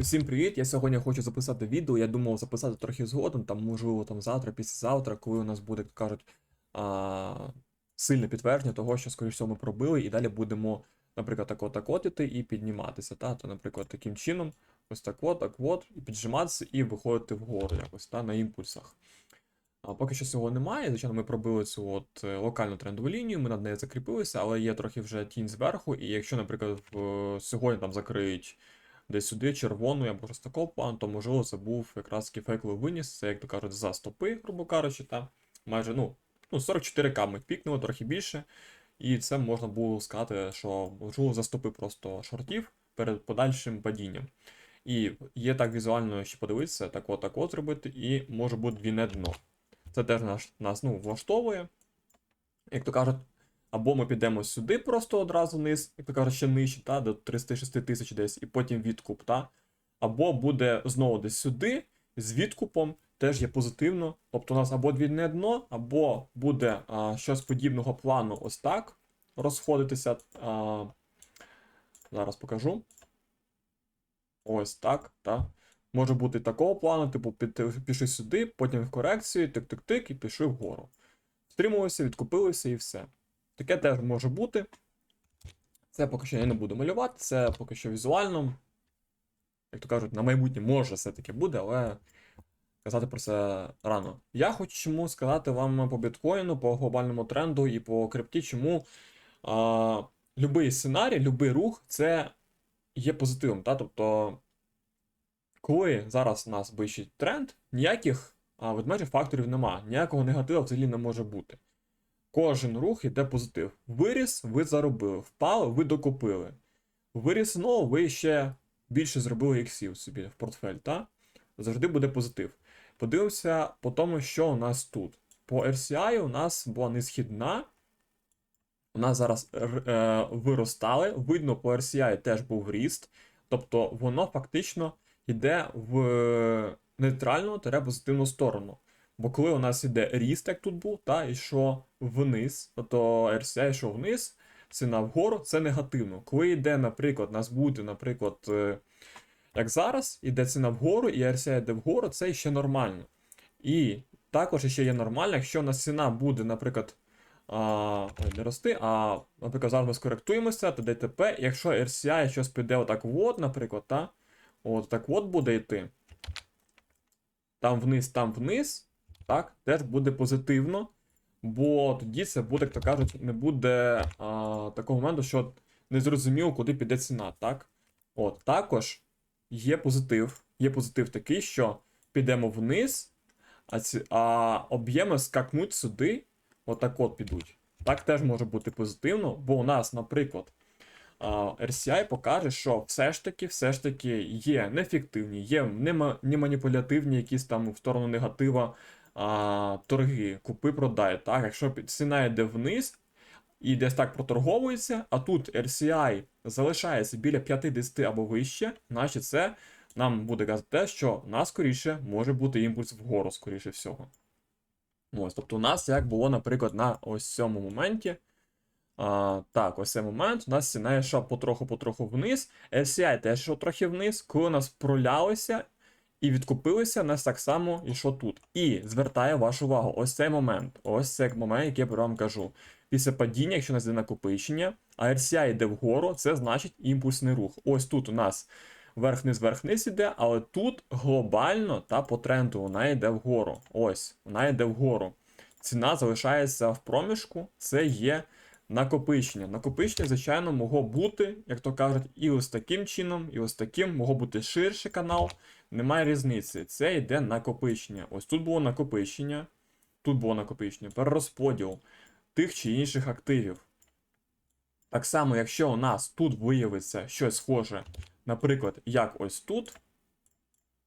Усім привіт! Я сьогодні хочу записати відео. Я думав записати трохи згодом, там можливо там завтра, післязавтра, коли у нас буде, як кажуть, а, сильне підтвердження того, що, скоріш всього, ми пробили, і далі будемо, наприклад, так от так от іти і підніматися. Та? То, наприклад, таким чином, ось так от, так от, і піджиматися, і виходити вгору якось та, на імпульсах. А поки що цього немає. Звичайно, ми пробили цю от е, локальну трендову лінію, ми над нею закріпилися, але є трохи вже тінь зверху, і якщо, наприклад, в- сьогодні там закриють десь сюди червону або просто такого то можливо це був якраз таки виніс, це, як то кажуть, за стопи, грубо кажучи, та майже ну, ну 44к ми пікнули, трохи більше. І це можна було сказати, що можливо за стопи просто шортів перед подальшим падінням. І є так візуально ще подивитися, так от так от зробити, і може бути двійне дно. Це теж нас, нас ну, влаштовує. Як то кажуть, або ми підемо сюди просто одразу вниз, як то кажуть, ще нижче, та, до 36 тисяч десь, і потім відкуп, та. Або буде знову десь сюди, з відкупом, теж є позитивно. Тобто у нас або двійне дно, або буде а, щось подібного плану ось так розходитися. А, зараз покажу. Ось так, так. Може бути такого плану, типу, пішли сюди, потім в корекцію, тик-тик-тик, і пішли вгору. Стримувалися, відкупилися і все. Таке теж може бути. Це поки що я не буду малювати, це поки що візуально. Як то кажуть, на майбутнє може все-таки буде, але казати про це рано. Я хочу сказати вам по біткоїну, по глобальному тренду і по крипті, чому а, любий сценарій, любий рух це є позитивом. Та? Тобто, коли зараз у нас вищий тренд, ніяких а, ведмежих факторів нема, ніякого негативу взагалі не може бути. Кожен рух іде позитив. Виріс, ви заробили, впали, ви докупили. Виріс знову, ви ще більше зробили іксів собі в портфель, та? Завжди буде позитив. Подивимося по тому, що у нас тут. По RCI у нас була несхідна. У нас зараз е, виростали. Видно, по RCI теж був ріст. Тобто воно фактично йде в нейтральну та позитивну сторону. Бо коли у нас іде ріст, як тут був, та, йшов вниз, тобто RCI йшов вниз, ціна вгору, це негативно. Коли йде, наприклад, у нас буде, наприклад, е, як зараз, іде ціна вгору, і RCI йде вгору, це ще нормально. І також ще є нормально, якщо у нас ціна буде, наприклад, а, не рости, а, наприклад, зараз ми скоректуємося, то ДТП, якщо RCI щось піде отак от, наприклад, та, от так от буде йти, там вниз, там вниз, так, теж буде позитивно, бо тоді це буде, як то кажуть, не буде а, такого моменту, що не зрозуміло, куди піде ціна, так? От, також є позитив. Є позитив такий, що підемо вниз, а, ці, а об'єми скакнуть сюди, отак от підуть. Так теж може бути позитивно, бо у нас, наприклад, RCI покаже, що все ж таки, все ж таки є неефективні, є нема- неманіпулятивні якісь там в сторону негатива а, торги, купи-продай. Так, якщо ціна йде вниз і десь так проторговується, а тут RCI залишається біля 50 або вище, значить це нам буде казати те, що нас скоріше може бути імпульс вгору, скоріше всього. Ось, тобто у нас як було, наприклад, на ось цьому моменті. А, так, ось цей момент. У нас ціна йшла потроху-потроху вниз. RCI теж йшов трохи вниз. Коли у нас пролялися і відкупилися, нас так само йшло тут. І звертаю вашу увагу, ось цей момент. Ось цей момент, який я вам кажу. Після падіння, якщо у нас йде накопичення, а RCI йде вгору, це значить імпульсний рух. Ось тут у нас верх-низ, верх-низ іде, але тут глобально та по тренду вона йде вгору. Ось, вона йде вгору. Ціна залишається в проміжку, це є накопичення. Накопичення, звичайно, могло бути, як то кажуть, і ось таким чином, і ось таким, могло бути ширший канал. Немає різниці. Це йде накопичення. Ось тут було накопичення, тут було накопичення, перерозподіл тих чи інших активів. Так само, якщо у нас тут виявиться щось схоже, наприклад, як ось тут,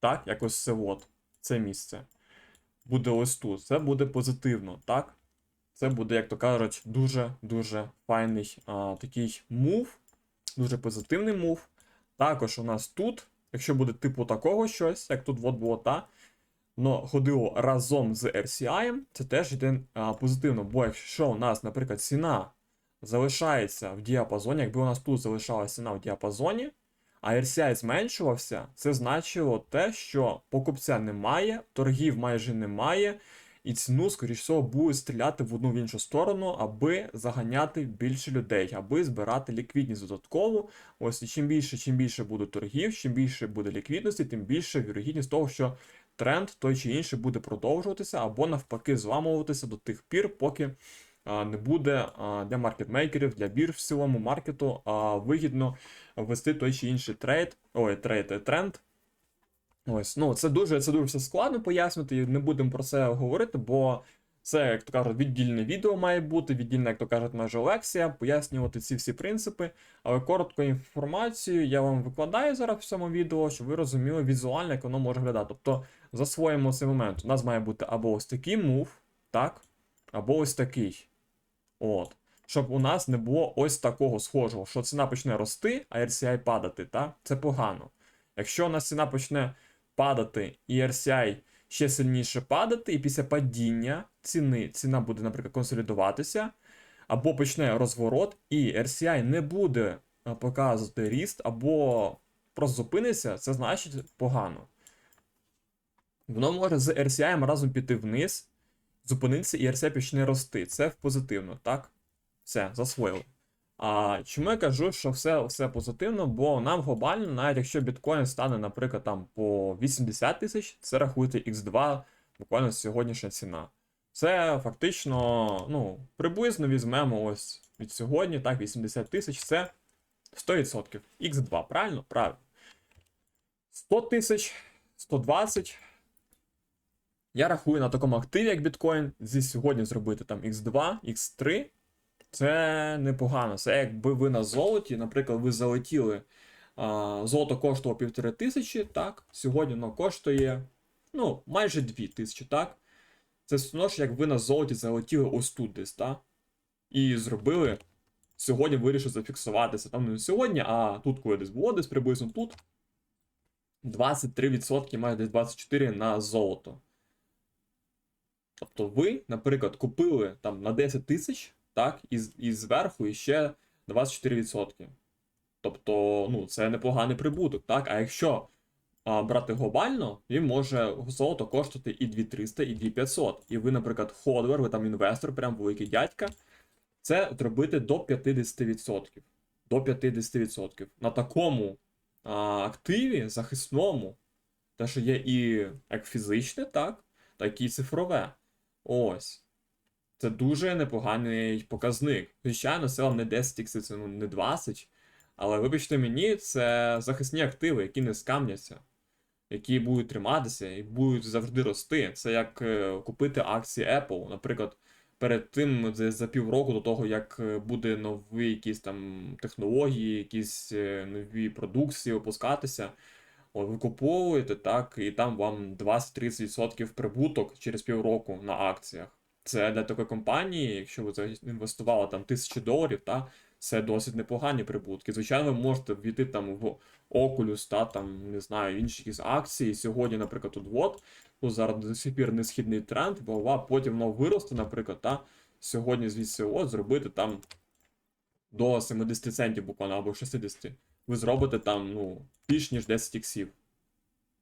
так, як ось це от, це місце, буде ось тут, це буде позитивно, так? Це буде, як то кажуть, дуже-дуже файний а, такий мув, дуже позитивний мув. Також у нас тут, якщо буде типу такого щось, як тут от було, та, но ходило разом з RCI, це теж йде а, позитивно. Бо якщо у нас, наприклад, ціна залишається в діапазоні, якби у нас тут залишалася ціна в діапазоні, а RCI зменшувався, це значило те, що покупця немає, торгів майже немає, і ціну, скоріш всього, буде стріляти в одну в іншу сторону, аби заганяти більше людей, аби збирати ліквідність додатково. Ось і чим більше, чим більше буде торгів, чим більше буде ліквідності, тим більше вірогідність того, що тренд той чи інший буде продовжуватися, або навпаки зламуватися до тих пір, поки не буде для маркетмейкерів, для бірж в цілому маркету вигідно ввести той чи інший трейд, ой, трейд, е, тренд. Ось, ну це дуже це дуже все складно пояснити, і не будемо про це говорити, бо це, як то кажуть, віддільне відео має бути, віддільна, як то кажуть, наша лекція, пояснювати ці всі принципи. Але коротку інформацію я вам викладаю зараз в цьому відео, щоб ви розуміли візуально, як воно може глядати. Тобто засвоїмо цей момент. У нас має бути або ось такий мув, так, або ось такий. От. Щоб у нас не було ось такого схожого, що ціна почне рости, а RCI падати, так? Це погано. Якщо у нас ціна почне падати і RCI ще сильніше падати, і після падіння ціни ціна буде, наприклад, консолідуватися, або почне розворот, і RCI не буде показувати ріст, або просто зупиниться, це значить погано. Воно може з RCI разом піти вниз, зупинитися, і RCI почне рости. Це позитивно, так? Все, засвоїли. А чому я кажу, що все все позитивно? Бо нам глобально, навіть якщо біткоін стане, наприклад, там по 80 тисяч, це рахуйте X2, буквально сьогоднішня ціна. Це фактично, ну, приблизно візьмемо ось від сьогодні, так, 80 тисяч, це 100%. X2, правильно? Правильно. 100 тисяч, 120. Я рахую на такому активі, як біткоін, зі сьогодні зробити там X2, X3. Це непогано. Це якби ви на золоті, наприклад, ви залетіли. А, золото коштувало півтори тисячі, так. Сьогодні воно коштує ну, майже дві тисячі, так. Це все ж, як ви на золоті залетіли ось тут десь, так? І зробили. Сьогодні вирішили зафіксуватися. Там не сьогодні, а тут, коли десь було, десь приблизно тут. 23%, майже десь 24% на золото. Тобто ви, наприклад, купили там на 10 тисяч так, і, і зверху іще 24%. Тобто, ну, це непоганий прибуток, так? А якщо а, брати глобально, він може золото коштувати і 2300, і 2500. І ви, наприклад, ходвер, ви там інвестор, прям великий дядька, це зробити до 50%. До 50%. На такому а, активі захисному, те, що є і як фізичне, так, так і цифрове. Ось. Це дуже непоганий показник. Звичайно, це не 10 ікси, це ну, не 20. Але вибачте мені, це захисні активи, які не скамняться, які будуть триматися і будуть завжди рости. Це як е, купити акції Apple. Наприклад, перед тим за, півроку до того, як е, буде нові якісь там технології, якісь е, нові продукції випускатися. От ви куповуєте так, і там вам 20-30% прибуток через півроку на акціях. Це для такої компанії, якщо ви інвестували там тисячі доларів, та це досить непогані прибутки. Звичайно, ви можете війти там в Oculus, та там не знаю, інші якісь акції. Сьогодні, наприклад, тут вот, ну зараз до сих пір несхідний тренд, бо а потім воно виросте, наприклад, та сьогодні звідси от зробити там до 70 центів буквально або 60. Ви зробите там ну, більш ніж 10 іксів.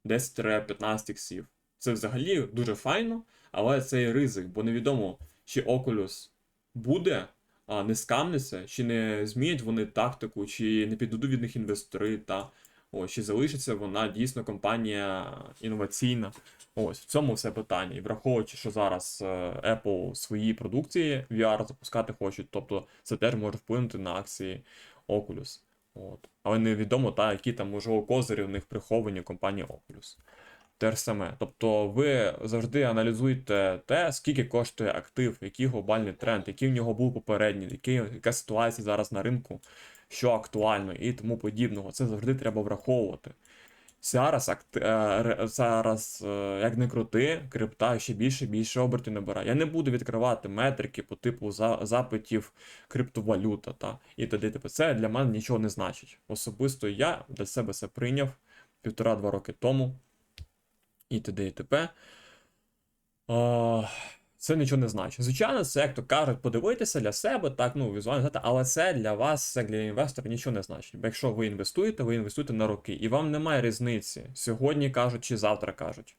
10-15 іксів. Це взагалі дуже файно, але це і ризик, бо невідомо, чи Oculus буде, а не скамнеться, чи не змінять вони тактику, чи не піддадуть від них інвестори, та о, чи залишиться вона дійсно компанія інноваційна. Ось в цьому все питання. І враховуючи, що зараз е, Apple свої продукції VR запускати хочуть, тобто це теж може вплинути на акції Oculus. От. Але невідомо, та, які там можливо козирі в них приховані компанії Oculus те ж саме. Тобто ви завжди аналізуєте те, скільки коштує актив, який глобальний тренд, який в нього був попередній, який, яка ситуація зараз на ринку, що актуально і тому подібного. Це завжди треба враховувати. Зараз, е, зараз, е, як не крути, крипта ще більше і більше обертів набирає. Я не буду відкривати метрики по типу запитів криптовалюта та і т.д. Це для мене нічого не значить. Особисто я для себе це прийняв півтора-два роки тому і т.д. і т.п. це нічого не значить. Звичайно, це, як то кажуть, подивитися для себе, так, ну, візуально, але це для вас, як для інвестора, нічого не значить. Бо якщо ви інвестуєте, ви інвестуєте на роки, і вам немає різниці. Сьогодні кажуть чи завтра кажуть.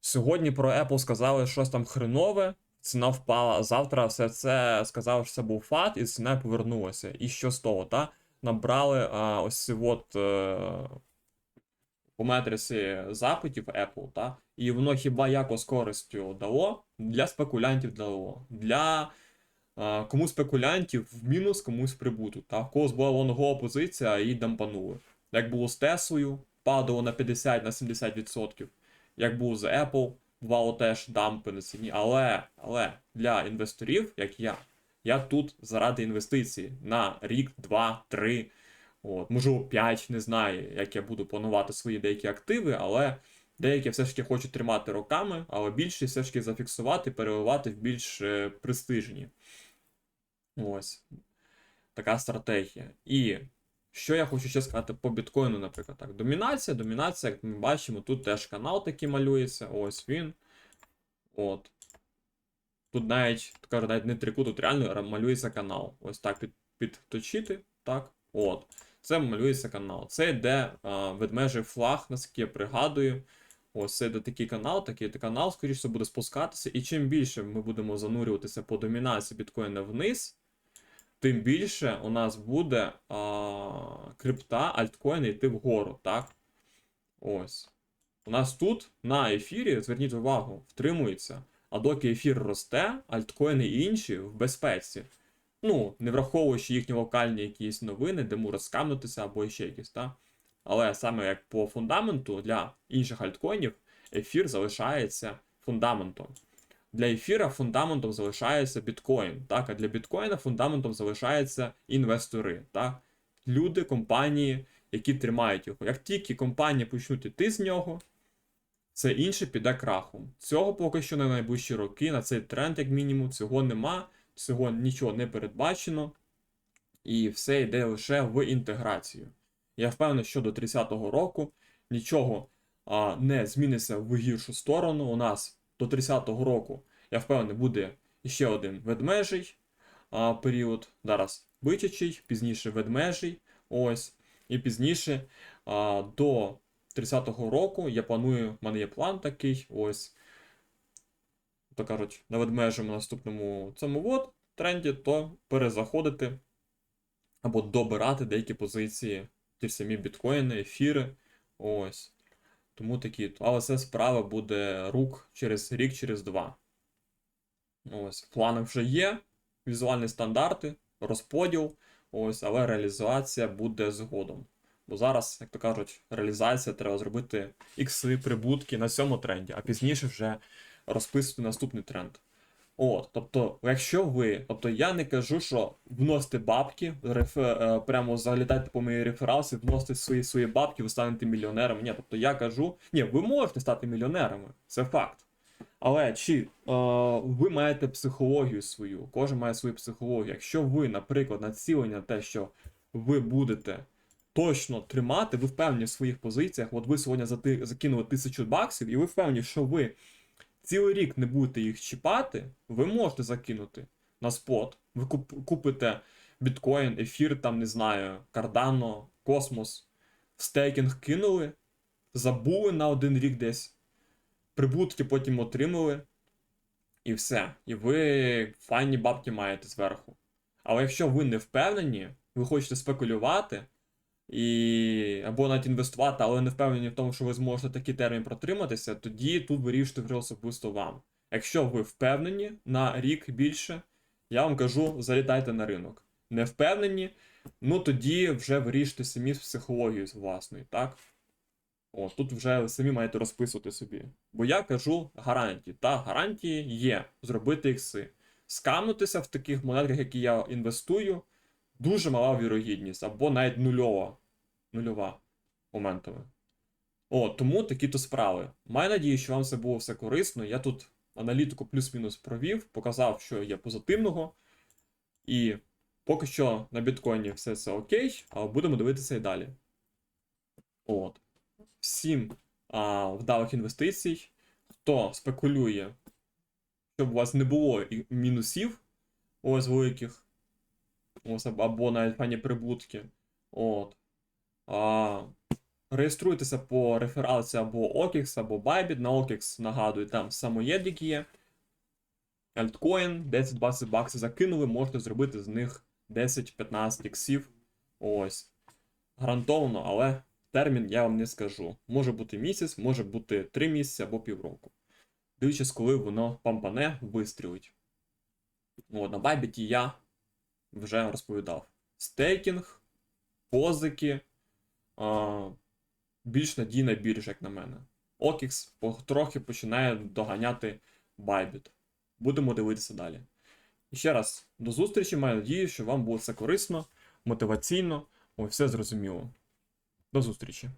Сьогодні про Apple сказали щось там хренове, ціна впала, а завтра все це сказали, що це був фат, і ціна повернулася. І що з того, та? Набрали а, ось от е, по метрисі запитів Apple, та? і воно хіба якось користю дало? Для спекулянтів дало. Для а, кому спекулянтів в мінус, комусь прибуток. Та? В когось була лонгова позиція і дампанули. Як було з Теслою, падало на 50 на 70%. Як було з Apple, бувало теж дампи на ціні. Але, але для інвесторів, як я, я тут заради інвестицій на рік, два, три, от, можливо, 5, не знаю, як я буду планувати свої деякі активи, але деякі все ж таки хочу тримати роками, але більшість все ж таки зафіксувати, переливати в більш е, престижні. Ось. Така стратегія. І що я хочу ще сказати по біткоїну, наприклад, так. Домінація, домінація, як ми бачимо, тут теж канал такий малюється. Ось він. От. Тут навіть, кажу, навіть не трику, тут реально малюється канал. Ось так під, підточити. Так. От. Це малюється канал. Це йде а, ведмежий флаг, наскільки я пригадую. Ось це йде такий канал, такий канал, скоріше буде спускатися. І чим більше ми будемо занурюватися по домінації біткоїна вниз, тим більше у нас буде а, крипта, альткоїни йти вгору, так? Ось. У нас тут на ефірі, зверніть увагу, втримується. А доки ефір росте, альткоїни і інші в безпеці. Ну, не враховуючи їхні локальні якісь новини, де можуть скамнутися або ще якісь, так? Але саме як по фундаменту для інших альткоїнів, ефір залишається фундаментом. Для ефіра фундаментом залишається біткоін, так? А для біткоїна фундаментом залишаються інвестори, так? Люди, компанії, які тримають його. Як тільки компанії почнуть іти з нього, це інше піде крахом. Цього поки що на найближчі роки, на цей тренд, як мінімум, цього нема, цього нічого не передбачено, і все йде лише в інтеграцію. Я впевнений, що до 30-го року нічого а, не зміниться в гіршу сторону. У нас до 30-го року, я впевнений, буде ще один ведмежий а, період. Зараз бичачий, пізніше ведмежий. Ось. І пізніше а, до 30-го року я планую, в мене є план такий. Ось. То кажуть, на ведмежому наступному цьому от тренді, то перезаходити або добирати деякі позиції, ті самі біткоїни, ефіри. Ось. Тому такі. Але це справа буде рук через рік, через два. Ось. Плани вже є, візуальні стандарти, розподіл. Ось, але реалізація буде згодом. Бо зараз, як то кажуть, реалізація треба зробити ікси, прибутки на цьому тренді, а пізніше вже розписувати наступний тренд. От, тобто, якщо ви, тобто я не кажу, що вносите бабки, реф, е, прямо залітайте по моїй рефералці, вносите свої свої бабки, ви станете мільйонерами. Ні, тобто я кажу, ні, ви можете стати мільйонерами, це факт. Але чи е, ви маєте психологію свою, кожен має свою психологію. Якщо ви, наприклад, націлені на те, що ви будете точно тримати, ви впевнені в своїх позиціях, от ви сьогодні закинули тисячу баксів, і ви впевнені, що ви цілий рік не будете їх чіпати, ви можете закинути на спот. Ви куп- купите біткоін, ефір, там, не знаю, Cardano, Космос, в стейкінг кинули, забули на один рік десь, прибутки потім отримали, і все. І ви файні бабки маєте зверху. Але якщо ви не впевнені, ви хочете спекулювати, і або навіть інвестувати, але не впевнені в тому, що ви зможете такий термін протриматися, тоді тут вирішуйте вже особисто вам. Якщо ви впевнені на рік більше, я вам кажу, залітайте на ринок. Не впевнені, ну тоді вже вирішуйте самі з психологією власною, так? О, тут вже самі маєте розписувати собі. Бо я кажу гарантії. Та гарантії є зробити ікси. Скамнутися в таких монетках, які я інвестую, дуже мала вірогідність, або навіть нульова. Нульова моментами. О, тому такі-то справи. Маю надію, що вам це було все корисно. Я тут аналітику плюс-мінус провів, показав, що є позитивного. І поки що на біткоїні все це окей, але будемо дивитися і далі. От. Всім а, вдалих інвестицій. Хто спекулює, щоб у вас не було мінусів, ось великих, або навіть пані прибутки. От. А, реєструйтеся по рефералці або OKX, або Bybit. На OKX, нагадую, там самоєдік є. Альткоін, 10-20 баксів закинули, можете зробити з них 10-15 іксів. Ось. Гарантовано, але термін я вам не скажу. Може бути місяць, може бути 3 місяці або півроку. Дивлячись, коли воно пампане, вистрілить. От, на Bybit я вже розповідав. Стейкінг, позики, а, більш надійна біржа, як на мене. OKX трохи починає доганяти Bybit. Будемо дивитися далі. І ще раз, до зустрічі. Маю надію, що вам було все корисно, мотиваційно, ось все зрозуміло. До зустрічі!